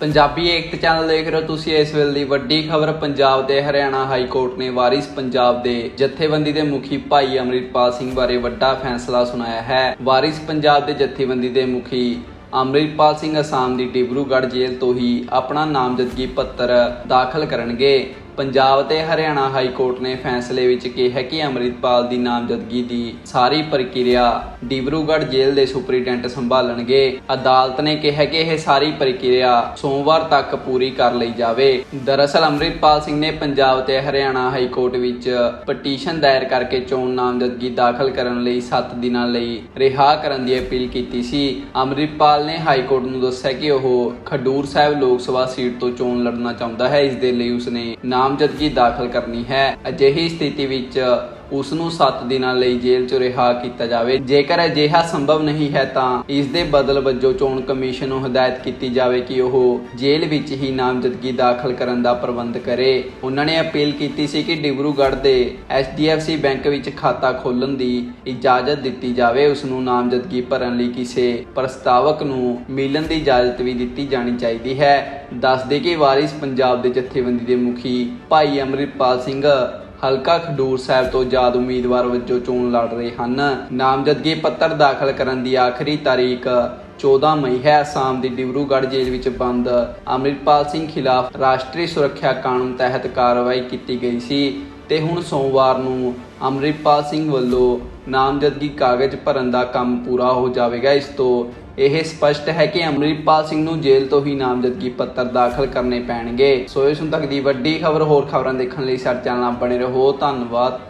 ਪੰਜਾਬੀ ਏਕਤਾ channel ਦੇਖ ਰਹੇ ਹੋ ਤੁਸੀਂ ਇਸ ਵੇਲੇ ਦੀ ਵੱਡੀ ਖਬਰ, ਪੰਜਾਬ ਤੇ ਹਰਿਆਣਾ ਹਾਈ ਕੋਰਟ ਨੇ ਵਾਰਿਸ ਪੰਜਾਬ ਦੇ ਜਥੇਬੰਦੀ ਦੇ ਮੁਖੀ ਭਾਈ ਅਮਰਿਤਪਾਲ ਸਿੰਘ ਬਾਰੇ ਵੱਡਾ ਫੈਸਲਾ ਸੁਣਾਇਆ ਹੈ। ਵਾਰਿਸ ਪੰਜਾਬ ਦੇ ਜਥੇਬੰਦੀ ਦੇ ਮੁਖੀ ਅਮਰਿਤਪਾਲ ਸਿੰਘ ਅਸਾਮ ਦੀ ਡਿਬਰੂਗੜ੍ਹ ਜੇਲ੍ਹ ਤੋਂ ਹੀ ਆਪਣਾ ਨਾਮਜ਼ਦਗੀ ਪੱਤਰ ਦਾਖਲ ਕਰਨਗੇ। ਪੰਜਾਬ ਤੇ ਹਰਿਆਣਾ ਹਾਈ ਕੋਰਟ ਨੇ ਫੈਸਲੇ ਵਿੱਚ ਕਿਹਾ ਕਿ ਅਮਰਿਤਪਾਲ ਦੀ ਨਾਮਜ਼ਦਗੀ ਦੀ ਸਾਰੀ ਪ੍ਰਕਿਰਿਆ ਡਿਬਰੂਗੜ੍ਹ ਜੇਲ੍ਹ ਦੇ ਸੁਪਰੀਡੈਂਟ ਸੰਭਾਲਣਗੇ। ਅਦਾਲਤ ਨੇ ਕਿਹਾ ਕਿ ਇਹ ਸਾਰੀ ਪ੍ਰਕਿਰਿਆ ਸੋਮਵਾਰ ਤੱਕ ਪੂਰੀ ਕਰ ਲਈ ਜਾਵੇ। ਦਰਅਸਲ ਅਮਰਿਤਪਾਲ ਸਿੰਘ ਨੇ ਪੰਜਾਬ ਤੇ ਹਰਿਆਣਾ ਹਾਈ ਕੋਰਟ ਵਿੱਚ ਪਟੀਸ਼ਨ ਦਾਇਰ ਕਰਕੇ ਚੋਣ ਨਾਮਜ਼ਦਗੀ ਦਾਖਲ ਕਰਨ ਲਈ 7 ਦਿਨਾਂ ਲਈ ਰਿਹਾ ਕਰਨ ਦੀ ਅਪੀਲ ਕੀਤੀ ਸੀ। ਅਮਰਿਤਪਾਲ ਨੇ ਹਾਈ ਕੋਰਟ ਨੂੰ ਦੱਸਿਆ ਕਿ ਉਹ ਖਡੂਰ ਸਾਹਿਬ ਲੋਕ ਸਭਾ ਸੀਟ ਤੋਂ ਚੋਣ ਲੜਨਾ ਚਾਹੁੰਦਾ ਹੈ। ਇਸ ਦੇ ਲਈ ਉਸਨੇ ਨਾਮਜ਼ਦਗੀ ਦਾਖਲ ਕਰਨੀ ਹੈ। ਅਜਿਹੀ ਸਥਿਤੀ ਵਿੱਚ ਉਸ ਨੂੰ 7 ਦਿਨਾਂ ਲਈ ਜੇਲ੍ਹ 'ਚ ਰਿਹਾ ਕੀਤਾ ਜਾਵੇ। ਜੇਕਰ ਅਜਿਹਾ ਸੰਭਵ ਨਹੀਂ ਹੈ ਤਾਂ ਇਸ ਦੇ ਬਦਲ ਵਜੋਂ ਚੋਣ ਕਮਿਸ਼ਨ ਨੂੰ ਹਦਾਇਤ ਕੀਤੀ ਜਾਵੇ ਕਿ ਉਹ ਜੇਲ੍ਹ ਵਿੱਚ ਹੀ ਨਾਮਜ਼ਦਗੀ ਦਾਖਲ ਕਰਨ ਦਾ ਪ੍ਰਬੰਧ ਕਰੇ। ਉਹਨਾਂ ਨੇ ਅਪੀਲ ਕੀਤੀ ਸੀ ਕਿ ਡਿਬਰੂਗੜ੍ਹ ਦੇ HDFC ਬੈਂਕ ਵਿੱਚ ਖਾਤਾ ਖੋਲਣ ਦੀ ਇਜਾਜ਼ਤ ਦਿੱਤੀ ਜਾਵੇ। ਉਸ ਨੂੰ ਨਾਮਜ਼ਦਗੀ ਭਰਨ ਲਈ ਕਿਸੇ ਪ੍ਰਸਤਾਵਕ ਨੂੰ ਮਿਲਣ ਦੀ ਇਜਾਜ਼ਤ ਵੀ ਦਿੱਤੀ ਜਾਣੀ ਚਾਹੀਦੀ ਹੈ। ਦੱਸਦੇ ਕਿ ਵਾਰਿਸ ਪੰਜਾਬ ਦੇ ਜਥੇਬੰਦੀ ਦੇ ਮੁਖੀ ਭਾਈ ਅਮਰਿਤਪਾਲ ਸਿੰਘ ਹਲਕਾ ਖਡੂਰ ਸਾਹਿਬ ਤੋਂ ਆਜ਼ਾਦ ਉਮੀਦਵਾਰ ਵਜੋਂ ਚੋਣ ਲੜ ਰਹੇ ਹਨ, ਨਾਮਜ਼ਦਗੀ ਪੱਤਰ ਦਾਖਲ ਕਰਨ ਦੀ ਆਖਰੀ ਤਾਰੀਖ 14 ਮਈ ਹੈ। ਅਸਾਮ ਦੀ ਡਿਬਰੂਗੜ੍ਹ ਜੇਲ੍ਹ ਵਿੱਚ ਬੰਦ ਅਮਰਿਤਪਾਲ ਸਿੰਘ ਖਿਲਾਫ ਰਾਸ਼ਟਰੀ ਸੁਰੱਖਿਆ ਕਾਨੂੰਨ ਤਹਿਤ ਕਾਰਵਾਈ ਕੀਤੀ ਗਈ ਸੀ ਤੇ ਹੁਣ ਸੋਮਵਾਰ ਨੂੰ ਅਮਰਿਤਪਾਲ ਸਿੰਘ ਵੱਲੋਂ ਨਾਮਜ਼ਦਗੀ ਕਾਗਜ਼ ਭਰਨ ਦਾ ਕੰਮ ਪੂਰਾ ਹੋ ਜਾਵੇਗਾ। ਇਸ ਤੋਂ ਇਹ ਸਪਸ਼ਟ ਹੈ ਕਿ ਅਮਰਿਤਪਾਲ ਸਿੰਘ ਨੂੰ ਜੇਲ੍ਹ ਤੋਂ ਹੀ ਨਾਮਜ਼ਦਗੀ ਪੱਤਰ ਦਾਖਲ ਕਰਨੇ ਪੈਣਗੇ। ਸੋ ਇਸ ਹੁਣ ਤੱਕ ਦੀ ਵੱਡੀ ਖਬਰ, ਹੋਰ ਖਬਰਾਂ ਦੇਖਣ ਲਈ ਸਾਡੇ ਚੈਨਲ ਨਾਲ ਬਣੇ ਰਹੋ। ਧੰਨਵਾਦ।